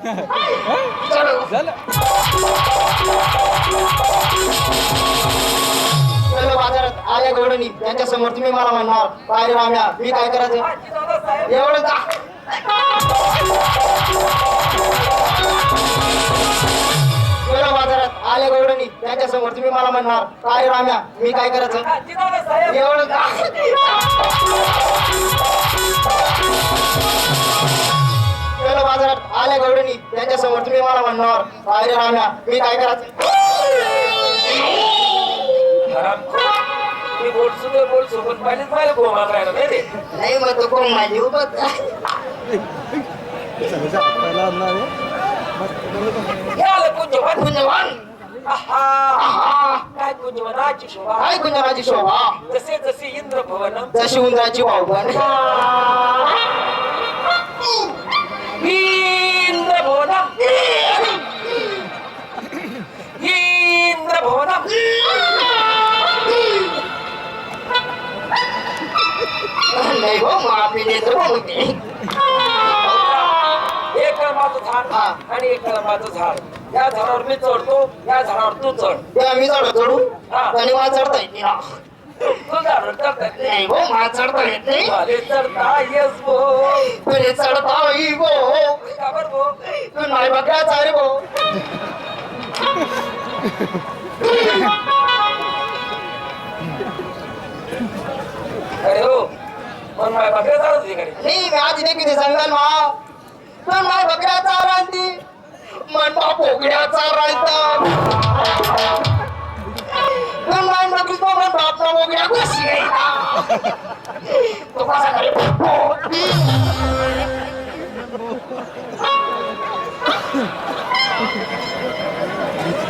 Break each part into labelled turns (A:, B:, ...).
A: चलो.
B: झालं
A: चलो बाजारात आल्या गवडणी त्यांच्यासमोर तुम्ही मला म्हणणार काय राम्या मी काय करायचं? एवढं जा चलो बाजारात आल्या गवडणी त्यांच्यासमोर तुम्ही मला म्हणणार काय राम्या मी काय करायचं? एवढं त्यांच्यासमोर. तुम्ही मला म्हणणार काय रे राम्या मी काय करायचं?
C: करायला नाही
A: मग तो माझी.
C: हे. काय कुंजवनाची शोभा?
A: काय कुंजवाची शोभा?
C: जसे जसे इंद्र भवन
A: जशी उंदराची वाव
C: एक कलमाचं झाड
A: हा.
C: आणि एक कलमाचं झाड या झाडावर मी चढतो या झाडावर तू चढ
A: आम्ही चढ
C: हा.
A: आणि मला चढता येत
C: येत
A: नाही. हो मला चढता येत नाही.
C: मला चढता येस भो.
A: तुले चढता येई गो
C: का बरं भो?
A: तू नाही बघायचा रे गो
C: अरे हो पण माझ्या बकऱ्या चालत
A: नाही मी नाही किती जंगल मा. पण माय बकऱ्याचा रांती मन पोकड्या कशी रायता तो कसा करे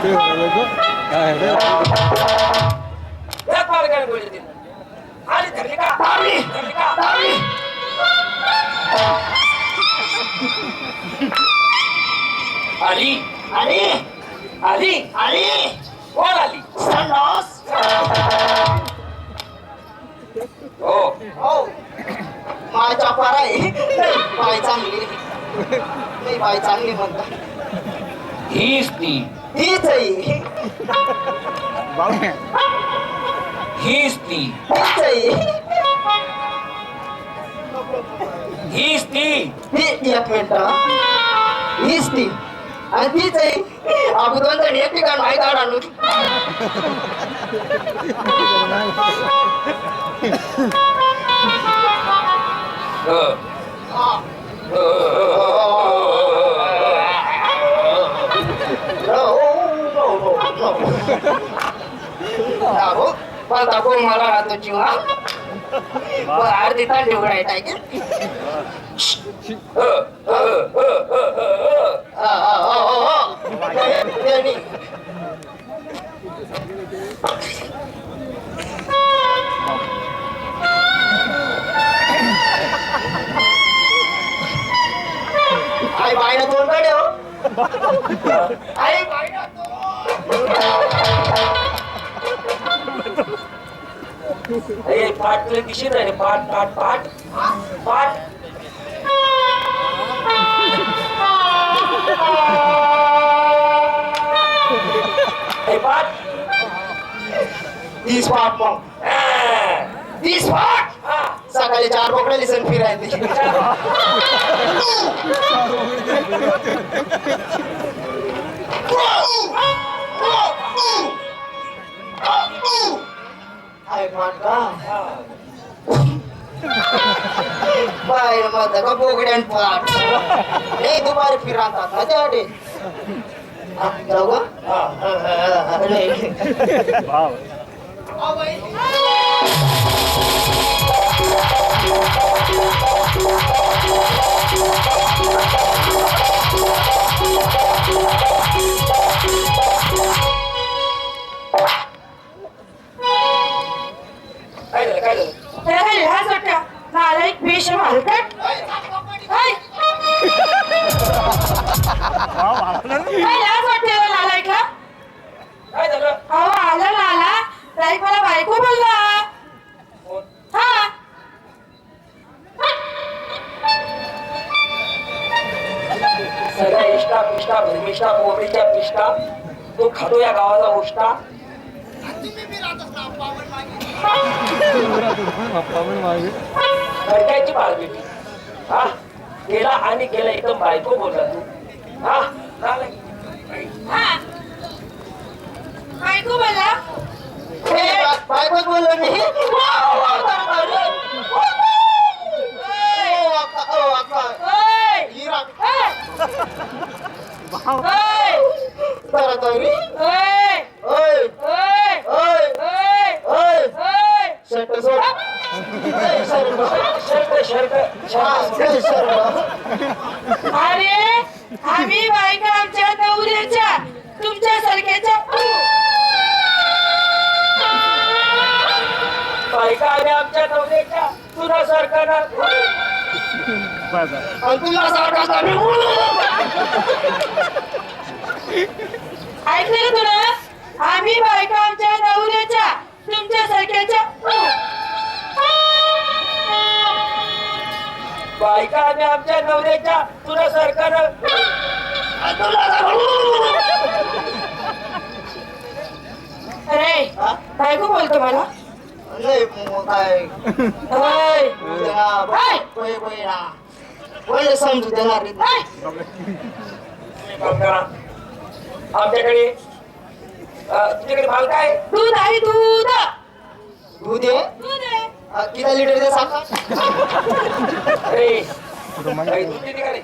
B: ते बघ. काय रे?
C: त्याच मार्गाने बोलली ती आली धरली का
A: दाबली.
C: धरली का
A: दाबली.
C: आली
A: आली
C: आली
A: आली
C: कोण आली हो.
A: हो माझ्या पार आहे. बाय चांगली. नाही बाय चांगली म्हणता
C: हीच ती.
A: हीच आहे.
C: हीच ती.
A: हीच आहे.
C: हीच ती.
A: ही एक मिनिट हीच ती. आणि तीच आहे. आपण दोन जण एक ठिकाण माहिती काढा
C: हो.
A: पण दाखव मला राहतो जीवा अर्धी तांडी उघडायचा आहे आई बाईनं
C: ए, पाठ तुला दिशील नाही रे पाठ पाठ पाठ. पाठ. पाठ.
A: तीस पाठ मग. तीस पाठ. सकाळी चार बोकडे लिसन फिरायचे पाठ का बाहेर मत का बोगड्यान पाठ हे दुपारी फिरतात ना जाऊ
C: काय झालं?
D: अहो आला आला
C: खातो या गावाचा उष्टा खडक्याची बाळ बेटी हा गेला आणि गेला एकदम बायको बोलला तू. हा.
D: हा. बायको बोला.
A: बा- बायकोच बोललो मी अक्का.
D: ओय
A: शर्ट सोड. शर्ट.
C: Shirt
A: shirt.
C: शर्ट.
D: अरे आम्ही बायका आमच्या नवऱ्याच्या तुमच्या सारख्याच्या.
C: बायका आणि आमच्या नवऱ्याच्या तुला
B: बस
A: आणि तुला सारखा आम्ही.
D: ऐकलं तुला? आम्ही बायका आमच्या नवऱ्याच्या तुमच्या सारख्याच्या
C: बायका आणि आमच्या नवऱ्याच्या तुला सरकारनं
D: अरे? बायको बोलतो मला?
A: नाही मग काय
D: हाय.
A: पहिले समजू देणार
C: करा आमच्याकडे तुझ्याकडे माल काय?
D: दूध आहे दूध!
A: दूध आहे? किती लिटर दे सांगा
C: अरे दूध देते का रे